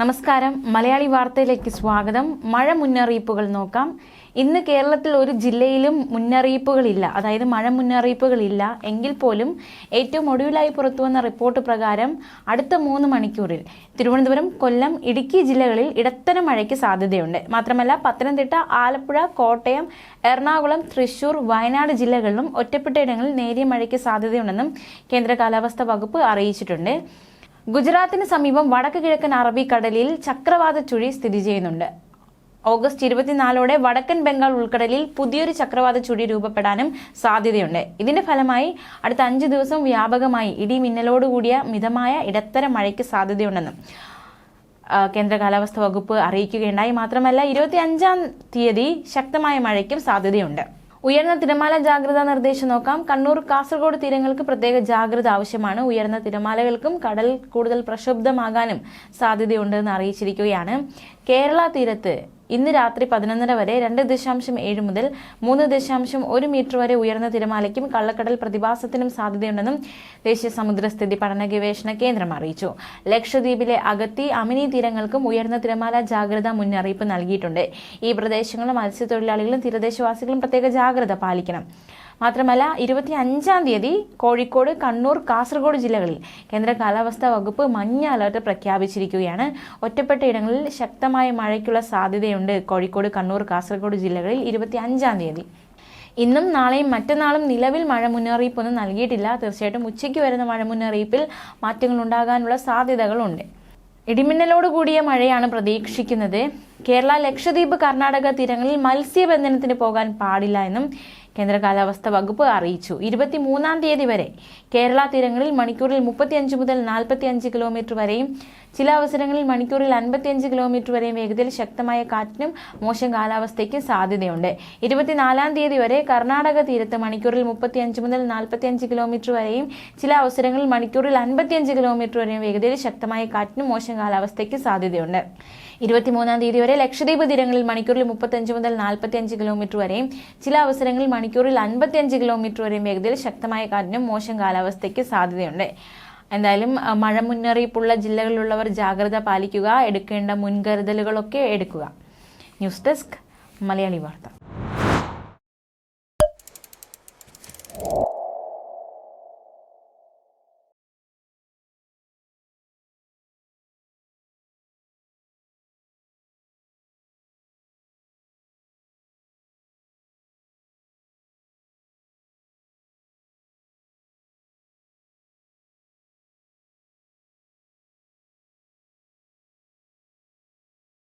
നമസ്കാരം. മലയാളി വാർത്തയിലേക്ക് സ്വാഗതം. മഴ മുന്നറിയിപ്പുകൾ നോക്കാം. ഇന്ന് കേരളത്തിൽ ഒരു ജില്ലയിലും മുന്നറിയിപ്പുകളില്ല. അതായത് മഴ മുന്നറിയിപ്പുകളില്ല. എങ്കിൽ പോലും ഏറ്റവും ഒടുവിലായി പുറത്തുവന്ന റിപ്പോർട്ട് പ്രകാരം അടുത്ത മൂന്ന് മണിക്കൂറിൽ തിരുവനന്തപുരം കൊല്ലം ഇടുക്കി ജില്ലകളിൽ ഇടത്തരം മഴയ്ക്ക് സാധ്യതയുണ്ട്. മാത്രമല്ല പത്തനംതിട്ട ആലപ്പുഴ കോട്ടയം എറണാകുളം തൃശൂർ വയനാട് ജില്ലകളിലും ഒറ്റപ്പെട്ട ഇടങ്ങളിൽ നേരിയ മഴയ്ക്ക് സാധ്യതയുണ്ടെന്നും കേന്ദ്ര കാലാവസ്ഥാ വകുപ്പ് അറിയിച്ചിട്ടുണ്ട്. ഗുജറാത്തിന് സമീപം വടക്ക് കിഴക്കൻ അറബിക്കടലിൽ ചക്രവാത ചുഴി സ്ഥിതി ചെയ്യുന്നുണ്ട്. ഓഗസ്റ്റ് ഇരുപത്തിനാലോടെ വടക്കൻ ബംഗാൾ ഉൾക്കടലിൽ പുതിയൊരു ചക്രവാത ചുഴി രൂപപ്പെടാനും സാധ്യതയുണ്ട്. ഇതിന്റെ ഫലമായി അടുത്ത അഞ്ച് ദിവസം വ്യാപകമായി ഇടിമിന്നലോടുകൂടിയ മിതമായ ഇടത്തരം മഴയ്ക്ക് സാധ്യതയുണ്ടെന്നും കേന്ദ്ര കാലാവസ്ഥാ വകുപ്പ് അറിയിക്കുകയുണ്ടായി. മാത്രമല്ല ഇരുപത്തി അഞ്ചാം തീയതി ശക്തമായ മഴയ്ക്കും സാധ്യതയുണ്ട്. ഉയർന്ന തിരമാല ജാഗ്രതാ നിർദ്ദേശം നോക്കാം. കണ്ണൂർ കാസർഗോഡ് തീരങ്ങൾക്ക് പ്രത്യേക ജാഗ്രത ആവശ്യമാണ്. ഉയർന്ന തിരമാലകൾക്കും കടൽ കൂടുതൽ പ്രക്ഷുബ്ധമാകാനും സാധ്യതയുണ്ടെന്ന് അറിയിച്ചിരിക്കുകയാണ്. കേരള തീരത്ത് ഇന്ന് രാത്രി പതിനൊന്നര വരെ രണ്ട് ദശാംശം ഏഴ് മുതൽ മൂന്ന് ദശാംശം ഒരു മീറ്റർ വരെ ഉയർന്ന തിരമാലയ്ക്കും കള്ളക്കടൽ പ്രതിഭാസത്തിനും സാധ്യതയുണ്ടെന്നും ദേശീയ സമുദ്രസ്ഥിതി പഠന ഗവേഷണ കേന്ദ്രം അറിയിച്ചു. ലക്ഷദ്വീപിലെ അഗത്തി അമിനി തീരങ്ങൾക്കും ഉയർന്ന തിരമാല ജാഗ്രതാ മുന്നറിയിപ്പ് നൽകിയിട്ടുണ്ട്. ഈ പ്രദേശങ്ങളും മത്സ്യത്തൊഴിലാളികളും തീരദേശവാസികളും പ്രത്യേക ജാഗ്രത പാലിക്കണം. മാത്രമല്ല ഇരുപത്തി അഞ്ചാം തീയതി കോഴിക്കോട് കണ്ണൂർ കാസർഗോഡ് ജില്ലകളിൽ കേന്ദ്ര കാലാവസ്ഥാ വകുപ്പ് മഞ്ഞ അലർട്ട് പ്രഖ്യാപിച്ചിരിക്കുകയാണ്. ഒറ്റപ്പെട്ട ഇടങ്ങളിൽ ശക്തമായ മഴയ്ക്കുള്ള സാധ്യതയുണ്ട് കോഴിക്കോട് കണ്ണൂർ കാസർഗോഡ് ജില്ലകളിൽ ഇരുപത്തി അഞ്ചാം തീയതി. ഇന്നും നാളെയും മറ്റന്നാളും നിലവിൽ മഴ മുന്നറിയിപ്പൊന്നും നൽകിയിട്ടില്ല. തീർച്ചയായിട്ടും ഉച്ചയ്ക്ക് വരുന്ന മഴ മുന്നറിയിപ്പിൽ മാറ്റങ്ങൾ ഉണ്ടാകാനുള്ള സാധ്യതകളുണ്ട്. ഇടിമിന്നലോട് കൂടിയ മഴയാണ് പ്രതീക്ഷിക്കുന്നത്. കേരള ലക്ഷദ്വീപ് കർണാടക തീരങ്ങളിൽ മത്സ്യബന്ധനത്തിന് പോകാൻ പാടില്ല എന്നും കേന്ദ്ര കാലാവസ്ഥാ വകുപ്പ് അറിയിച്ചു. ഇരുപത്തിമൂന്നാം തീയതി വരെ കേരള തീരങ്ങളിൽ മണിക്കൂറിൽ മുപ്പത്തിയഞ്ച് മുതൽ നാൽപ്പത്തിയഞ്ച് കിലോമീറ്റർ വരെയും ചില അവസരങ്ങളിൽ മണിക്കൂറിൽ അൻപത്തിയഞ്ച് കിലോമീറ്റർ വരെ വേഗതയിൽ ശക്തമായ കാറ്റിനും മോശം കാലാവസ്ഥയ്ക്കും സാധ്യതയുണ്ട്. ഇരുപത്തിനാലാം തീയതി വരെ കർണാടക തീരത്ത് മണിക്കൂറിൽ മുപ്പത്തിയഞ്ച് മുതൽ നാൽപ്പത്തിയഞ്ച് കിലോമീറ്റർ വരെയും ചില അവസരങ്ങളിൽ മണിക്കൂറിൽ അൻപത്തിയഞ്ച് കിലോമീറ്റർ വരെയും വേഗതയിൽ ശക്തമായ കാറ്റിനും മോശം കാലാവസ്ഥയ്ക്ക് സാധ്യതയുണ്ട്. ഇരുപത്തിമൂന്നാം തീയതി വരെ ലക്ഷദ്വീപ് തീരങ്ങളിൽ മണിക്കൂറിൽ മുപ്പത്തഞ്ച് മുതൽ നാൽപ്പത്തിയഞ്ച് കിലോമീറ്റർ വരെയും ചില അവസരങ്ങളിൽ മണിക്കൂറിൽ അൻപത്തിയഞ്ച് കിലോമീറ്റർ വരെയും വേഗതയിൽ ശക്തമായ കാറ്റിനും മോശം കാലാവസ്ഥയ്ക്ക് സാധ്യതയുണ്ട്. എന്തായാലും മഴ മുന്നറിയിപ്പുള്ള ജില്ലകളിലുള്ളവർ ജാഗ്രത പാലിക്കുക എടുക്കേണ്ട മുൻകരുതലുകളൊക്കെ എടുക്കുക. ന്യൂസ് ഡെസ്ക് മലയാളി വാർത്ത.